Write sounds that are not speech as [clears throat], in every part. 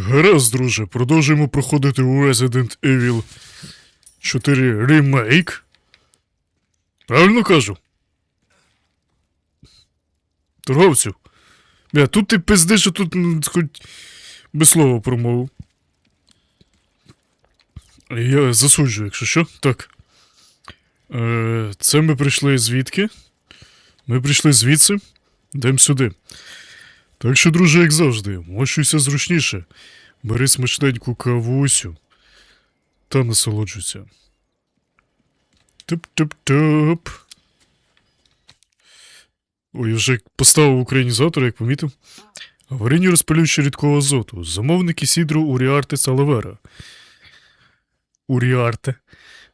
Гаразд, друже, продовжуємо проходити у Resident Evil 4 Remake. Правильно кажу? Торговцю. Бля, тут ти пиздиш, а тут м, хоч без слова промовив. Я засуджую, якщо що. Так. Е, це ми прийшли звідки? Ми прийшли звідси. Йдемо сюди. Так що, друже, як завжди, мощуйся зручніше. Бери смачненьку кавусю та насолоджуйся. Туп-туп-туп. Ой, я вже поставив українізатор, як помітив. Аварійні розпалюючі рідкого азоту. Замовники Сідру Уріарте Салавера. Уріарте.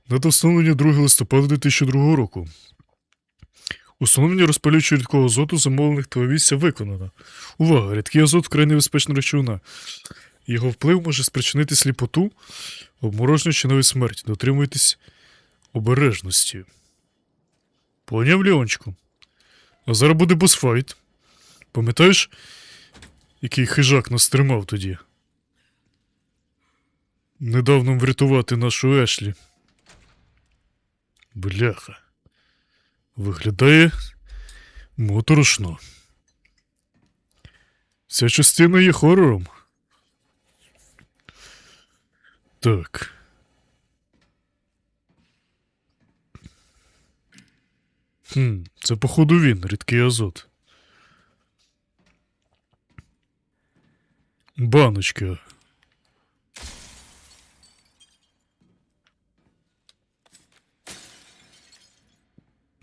Дата встановлення 2 листопада 2002 року. Установлення розпалюючого рідкого азоту замовлених телевізія виконано. Увага! Рідкий азот вкрай небезпечна речовина. Його вплив може спричинити сліпоту, обмороження чи навіть смерть. Дотримуйтесь обережності. Поняв, Леончику? А зараз буде босфайт. Пам'ятаєш, який хижак нас тримав тоді? Недавно врятувати нашу Ешлі. Бляха. Виглядає моторошно. Ця частина є хорором. Так. Хм, це походу він, рідкий азот. Баночка.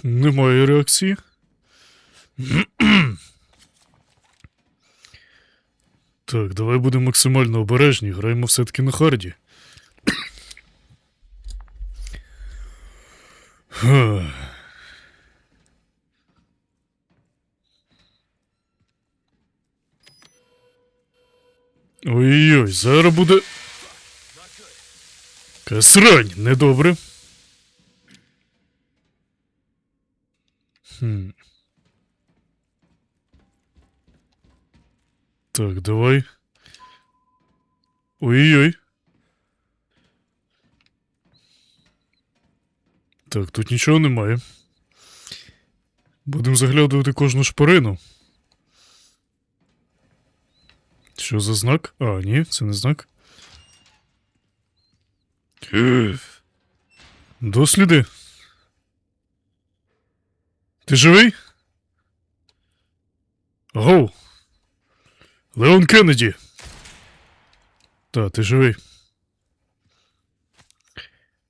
Немає реакції. Так, давай будемо максимально обережні, граємо все-таки на харді. Ха. Ой-ой, зараз буде. Касрань, недобре. Хм. Так, давай. Ой-ой-ой. Так, тут нічого немає. Будемо заглядувати кожну шпарину. Що за знак? А, ні, це не знак. Досліди. Ти живий? Гоу. Леон Кеннеді. Та, ти живий.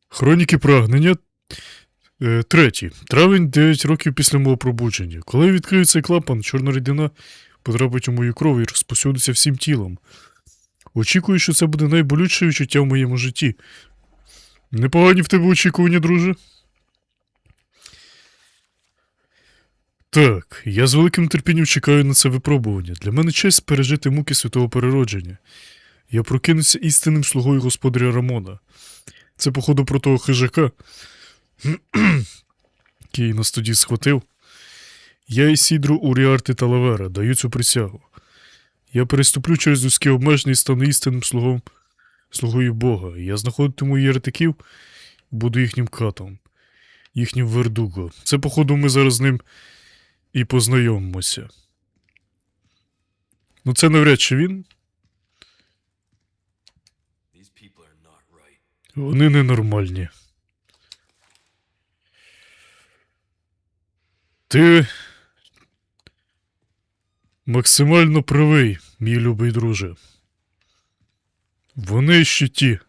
Хроніки прагнення. Е, третій. Травень 9 років після мого пробудження. Коли відкрию цей клапан, чорна рідина потрапить у мою кров і розпосюдиться всім тілом. Очікую, що це буде найболючше відчуття в моєму житті. Непогані в тебе очікування, друже. Так, я з великим терпінням чекаю на це випробування. Для мене честь пережити муки святого переродження. Я прокинуся істинним слугою господаря Рамона. Це, походу, про того хижака, [clears throat] який нас тоді схватив. Я і Сідру Уріарти та Лавера даю цю присягу. Я переступлю через людські обмеження і стану істинним слугом, слугою Бога. Я знаходитиму єретиків, буду їхнім катом, їхнім вердуго. Це, походу, ми зараз з ним і познайомимося. Ну, це навряд чи він. Вони ненормальні. Ти максимально правий, мій любий друже. Вони ще ті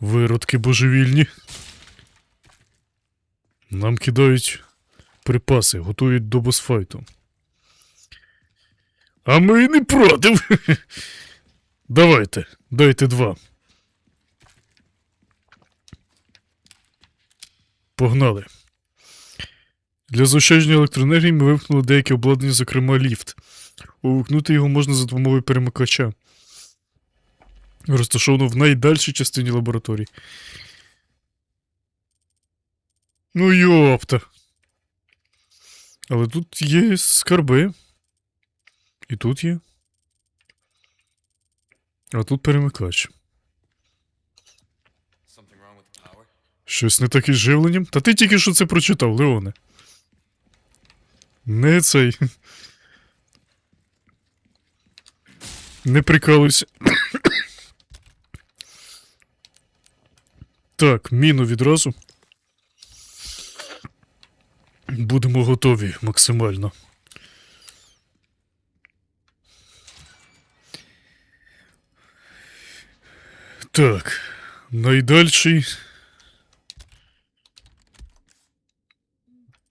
виродки божевільні. Нам кидають припаси, готують до босфайту. А ми й не проти. [laughs] Давайте, дайте два. Погнали. Для заощадження електроенергії ми вимкнули деякі обладнання, зокрема ліфт. Увімкнути його можна за допомогою перемикача. Розташовано в найдальшій частині лабораторії. Ну йопта. Але тут є скарби. І тут є. А тут перемикач. Щось не так із живленням? Та ти тільки що це прочитав, Леоне. Не цей. Не прикалуйся. Так, міну відразу. Будемо готові максимально. Так, найдальший.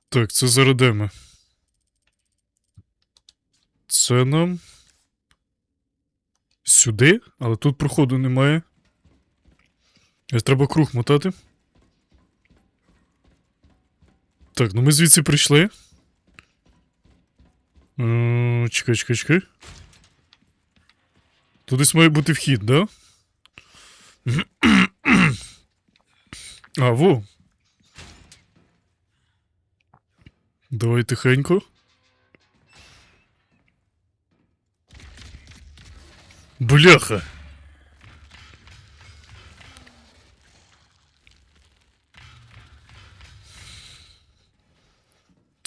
Так, це зарадемо. Це нам. Сюди, але тут проходу немає. Треба круг мотати. Так, ну ми звідси прийшли. Е, Чекай, чекай, чекай. Тут десь має бути вхід, да? А, во. Давай тихенько. Бляха.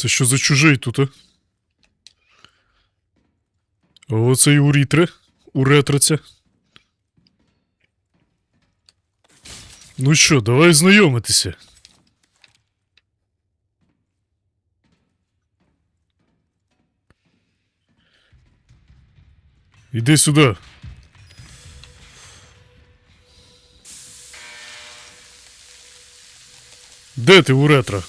Це що за чужий тут, а? А Оце і урітре. Уретраця. Ну що, давай знайомитися. Іди сюди. Де ти, уретра?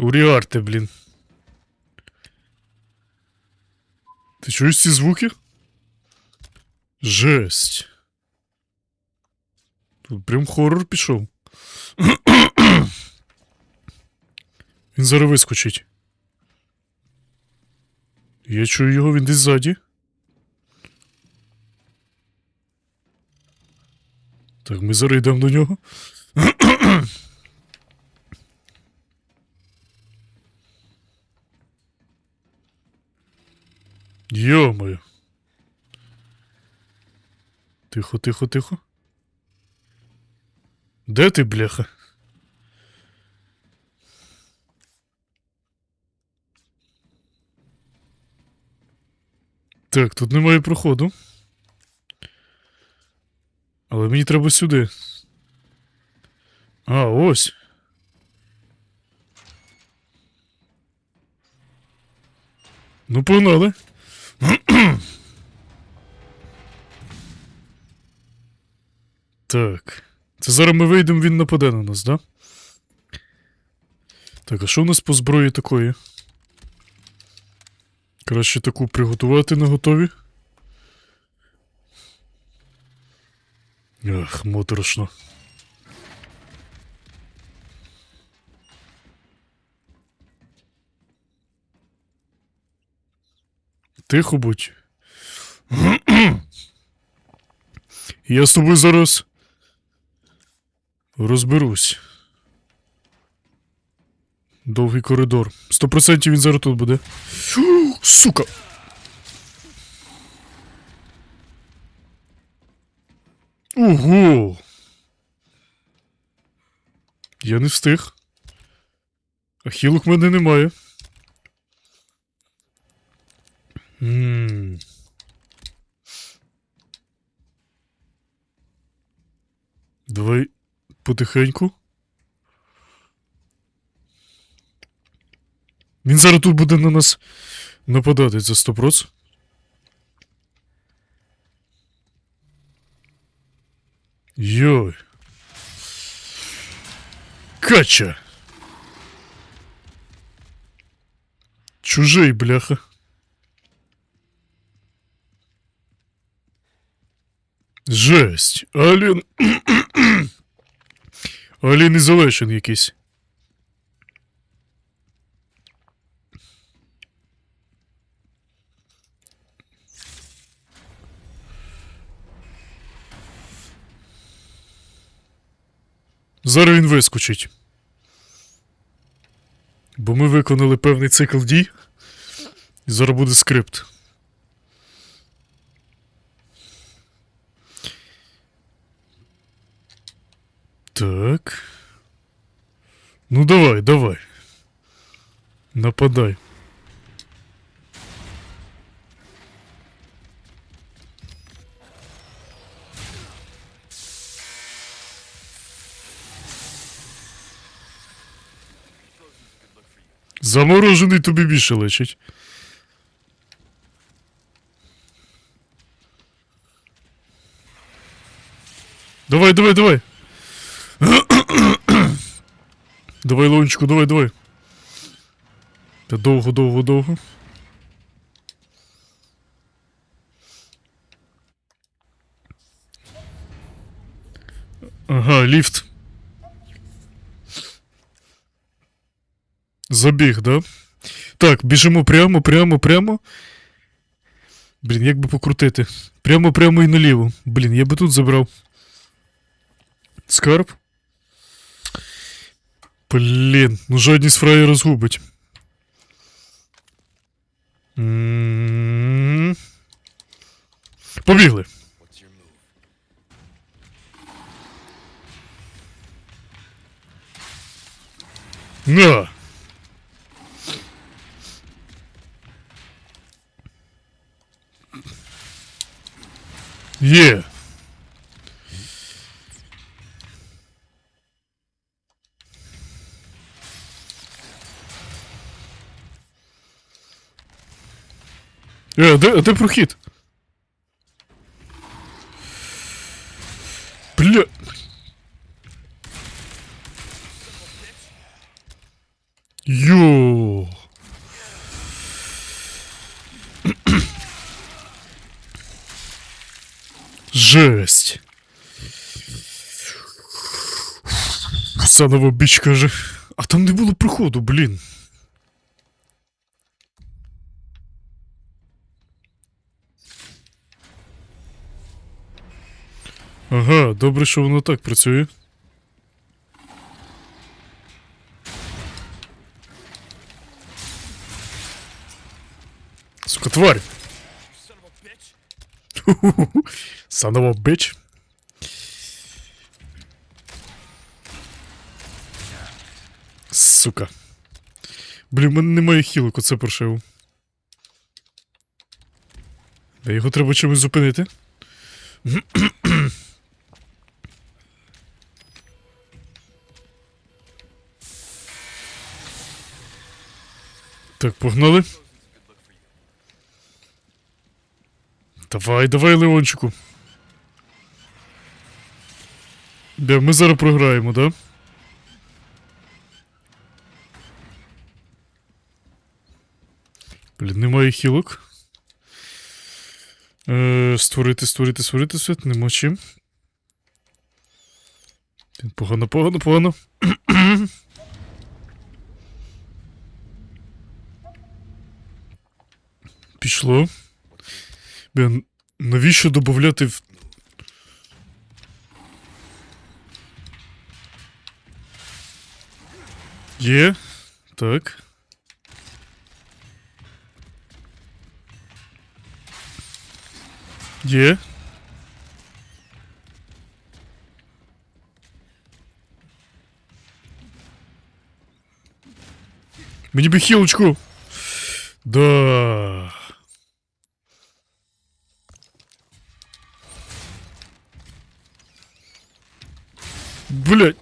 Уріарте, блін. Ти чуєш ці звуки? Жесть. Тут прям хоррор пішов. [clears throat] Він зараз вискочить. Я чую його, він десь ззаді. Так, ми зараз йдемо до нього. Йомаю. Тихо, тихо, тихо. Де ти, бляха? Так, тут немає проходу. Але мені треба сюди. А, ось. Ну, погнали. [clears throat] Так. Це зараз ми вийдемо, він нападе на нас, да? Так, а що у нас по зброї такої? Краще таку приготувати на готові. Ах, моторошно. Тихо будь. Я з тобою зараз розберусь. Довгий коридор. Сто процентів він зараз тут буде. Сука! Ого! Я не встиг. А хілок в мене немає. Давай потихеньку. Він зараз тут буде на нас нападати за 100%. Йой. Кача. Чужий, бляха. Жесть. Алін. Алін Isolation якийсь. Зараз він вискочить. Бо ми виконали певний цикл дій. І зараз буде скрипт. Так. Ну давай, давай. Нападай. Заморожений тобі більше лечить. Давай, давай, давай. Давай, Лончику, давай, давай. Та довго, довго, довго. Ага, ліфт. Забіг, да? Так, біжимо прямо, прямо, прямо. Блін, як би покрутити? Прямо, прямо і наліво. Блін, я би тут забрав. Скарб. Блін, ну жодність фраї розгубить. М. Побігли. На. Є. Е, де, де прохід? Бля. Йо. Жесть. Санова біч каже. А там не було проходу, блін. Ага, добре, що воно так працює. Сука, тварь! [laughs] A bitch. Сука. Блін, в мене немає хілок, оце прошив. Його треба чимось зупинити. Так, погнали. Давай, давай, Леончику. Де, ми зараз програємо, да? Блін, немає хілок. Е, створити, створити, створити світ, нема чим. Погано, погано, погано. Пішло. Блін, навіщо додати в. Є. Так. Є. Мені би хілочку. Да. Блять.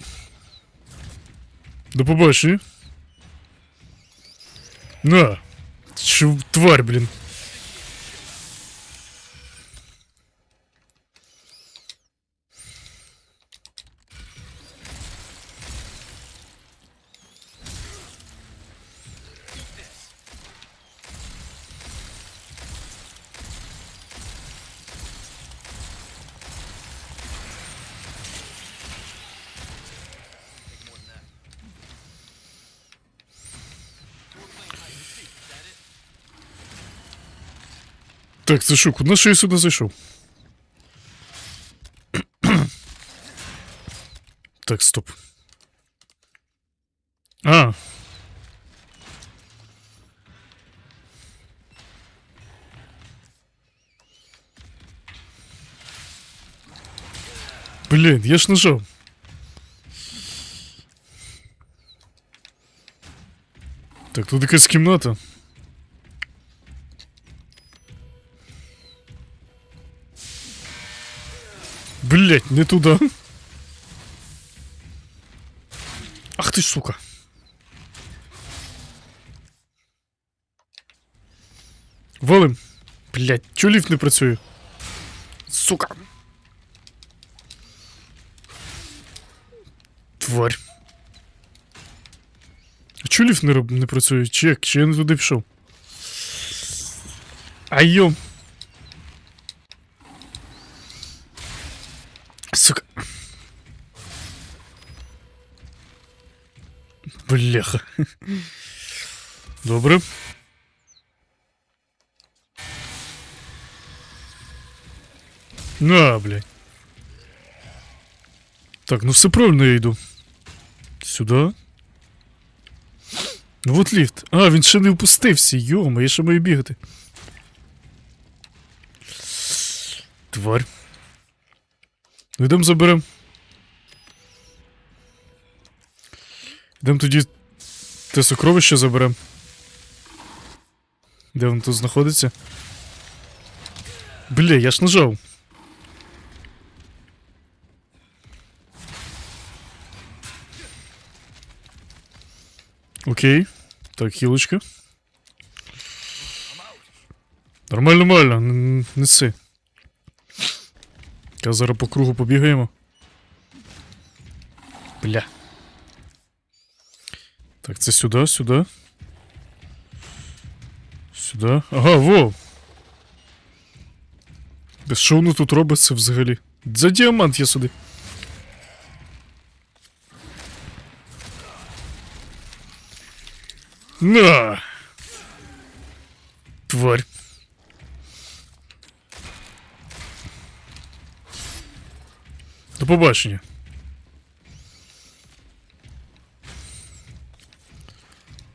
До побачення. На. Що тварь, блін. Так, це що, куди що я сюди зайшов? [clears throat] так, стоп. А. Блин, я ж нажал. Так, тут якась кімната. Не туда. Ах ти, сука. Валим. Блять, чого ліфт не працює? Сука. Тварь. А чого ліфт не, роб- не працює? Чек, чи я не туди пішов? Айо. Бляха. Добре. На, блядь. Так, ну все правильно я йду. Сюди. Ну от ліфт. А, він ще не впустився. Йома, я ще маю бігати. Тварь. Ну йдемо заберем. Йдемо тоді те сокровище заберем. Де воно тут знаходиться? Бля, я ж нажав. Окей. Так, хілочка. Нормально, нормально, неси. Я зараз по кругу побігаємо. Бля. Так, це сюди, сюди. Сюди. Ага, во! Без що воно тут робиться взагалі? За діамант я сюди. На! Тварь. До побачення.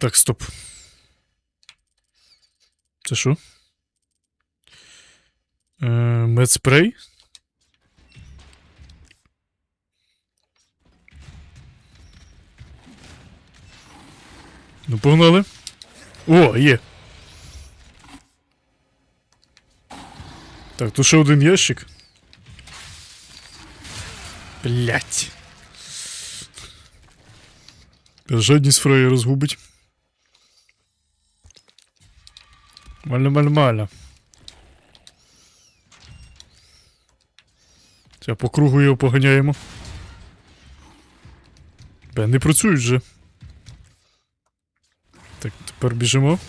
Так, стоп. Це що? Е, медспрей? Ну, погнали. О, є. Так, тут ще один ящик. Блять. Жадність фрея розгубить. Мально-мально-мально. Це по кругу його поганяємо. Бе, не працюють вже. Так, тепер біжимо.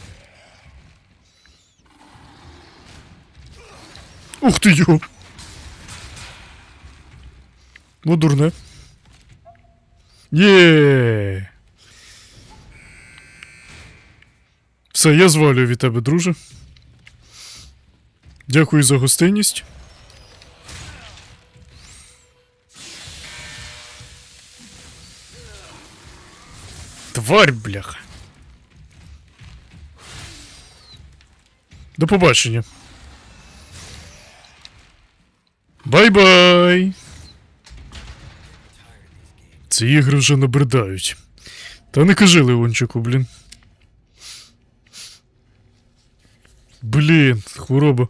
Ух ти йо! Ну, дурне. Є. Все, я звалюю від тебе, друже. Дякую за гостинність. Тварь, бляха. До побачення. Бай-бай. Ці ігри вже набридають. Та не кажи Леончику, блін. Блін, хвороба.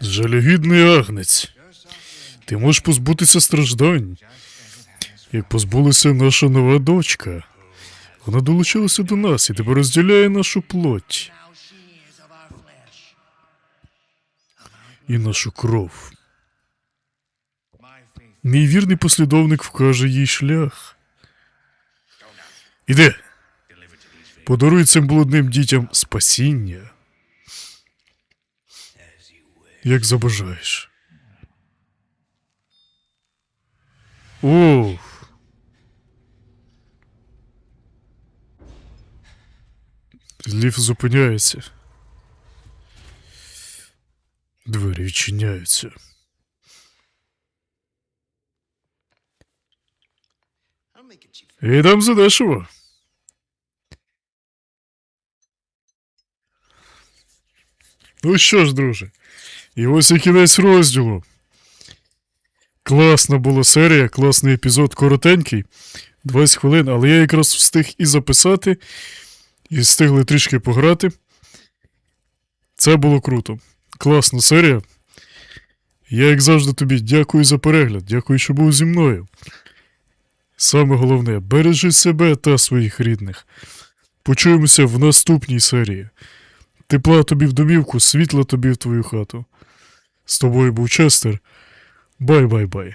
Жалюгідний агнець. Ти можеш позбутися страждань. Як позбулася наша нова дочка. Вона долучилася до нас і тепер розділяє нашу плоть і нашу кров. Мій вірний послідовник вкаже їй шлях. Іди. Подаруй цим блудним дітям спасіння. Як забажаєш. Ух. Ліфт зупиняється. Двері відчиняються. І там задешево. Ну що ж, друже, і ось і кінець розділу. Класна була серія, класний епізод коротенький, 20 хвилин, але я якраз встиг і записати, і встигли трішки пограти. Це було круто. Класна серія. Я, як завжди, тобі дякую за перегляд, дякую, що був зі мною. Саме головне, бережи себе та своїх рідних. Почуємося в наступній серії. Тепла тобі в домівку, світла тобі в твою хату. З тобою був Честер. Бай-бай-бай.